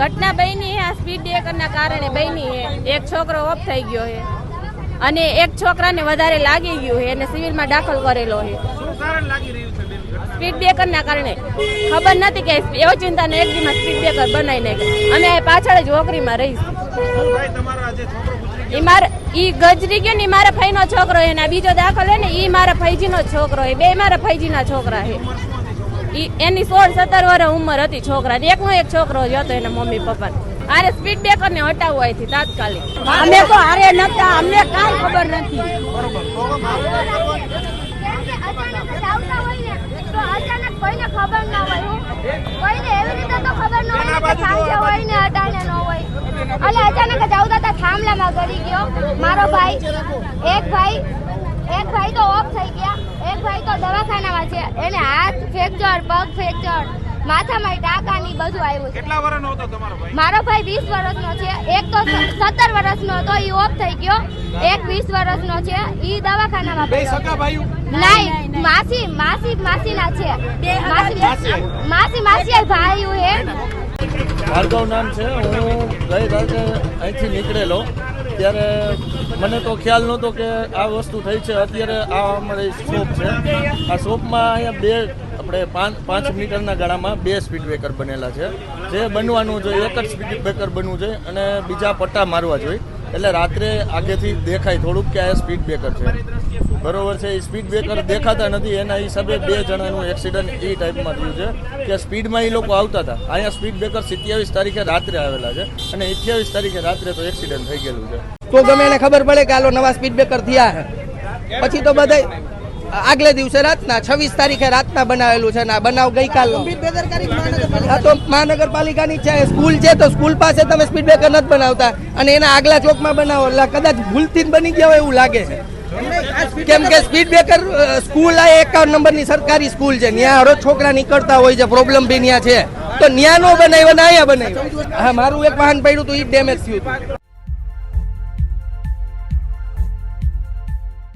ઘટના બની હે આ સ્પીડ બ્રેકરના કારણે બની હે. એક છોકરો ઓફ થઈ ગયો હે. અને એક છોકરાને વધારે લાગી ગયું હે એને સિવિલમાં દાખલ કરેલો હે. છે? સ્પીડ બ્રેકરના કારણે. ખબર નથી કે એવો ચિંતા એક દીમાં સ્પીડ બ્રેકર બનાવી નાખ્યા. અમે પાછળ જ ઓકરીમાં રહીશું. ઈ ગજરી ગયો ને મારા ફઈનો છોકરો હે ને બીજો દાખલ હે ને ઈ મારા ફઈજીનો છોકરો હે. બે મારા ફઈજીના છોકરા હે. ઈ એની સોળ સત્તર વર્ષ ઉંમર હતી છોકરા એકનો એક છોકરો જ હતો એના મમ્મી પપ્પા આરે સ્પીડ બ્રેકર ને હટાવવું અહીંથી તાત્કાલિક. અમે તો આરે નતા અમને કાંઈ ખબર નથી. મારો ભાઈ એક ભાઈ એક ભાઈ તો ઓફ થઈ ગયા. એક ભાઈ તો દવાખાનામાં છે. એને ફ્રેક્ચર પગ ફ્રેક્ચર માથામાં ટાંકાની બધું આવ્યું કેટલા વર્ષનો હતો તમારો ભાઈ? મારો ભાઈ વીસ વર્ષનો છે એક તો સત્તર વર્ષનો હતો ઈ ઓફ થઈ ગયો. એક વીસ વર્ષનો છે ઈ દવાખાનામાં પડ્યો છે. નહીં માસી માસી માસીના છે. માસી માસી. માસી ભાઈ હે ભાર્ગવ નામ છે હું ગઈ રાતે અહીંથી નીકળેલો. ત્યારે મને તો ખ્યાલ નહોતો કે આ વસ્તુ થઈ છે. અત્યારે આ અમારી શોપ છે. આ શોપમાં અહીંયા બે આપણે પાંચ પાંચ મીટરના ગાળામાં બે સ્પીડ બ્રેકર બનેલા છે. જે બનવાનું જોઈએ, એક જ સ્પીડ બ્રેકર બનવું જોઈએ અને બીજા પટ્ટા મારવા જોઈએ. એટલે રાત્રે આગેથી દેખાય થોડુંક કે આ સ્પીડ બ્રેકર છે. બરોબર છે, એ સ્પીડ બ્રેકર દેખાતા નથી. એના હિસાબે બે જણાનું એક્સિડન્ટ એ ટાઈપમાં થયું છે કે સ્પીડમાં એ લોકો આવતા હતા. અહીંયા સ્પીડ બ્રેકર સિત્યાવીસ તારીખે રાત્રે આવેલા છે અને અઠ્યાવીસ તારીખે રાત્રે તો એક્સિડન્ટ થઈ ગયેલું છે. તો ગમે એને ખબર પડે કે આલો નવા સ્પીડ બ્રેકર થયા પછી તો બધા આગલે દિવસે રાતના છવ્વીસ તારીખે રાતના બનાવેલું છે ને બનાવ ગઈકાલનો તો મહાનગરપાલિકાની છે સ્કૂલ છે તો સ્કૂલ પાસે તમે સ્પીડ બ્રેકર નથી બનાવતા. અને એના આગલા ચોકમાં બનાવો એટલે કદાચ ભૂલથી જ બની ગયા હોય એવું લાગે. છે કેમ કે સ્પીડ બ્રેકર સ્કૂલ આ એકાવન નંબરની સરકારી સ્કૂલ છે. ત્યાં હરોજ છોકરા નીકળતા હોય છે પ્રોબ્લેમ બી ત્યાં છે. તો ન્યા નો બનાવ્યો ને અહીંયા બનાવ્યો. હા મારું એક વાહન પડ્યું હતું એ ડેમેજ થયું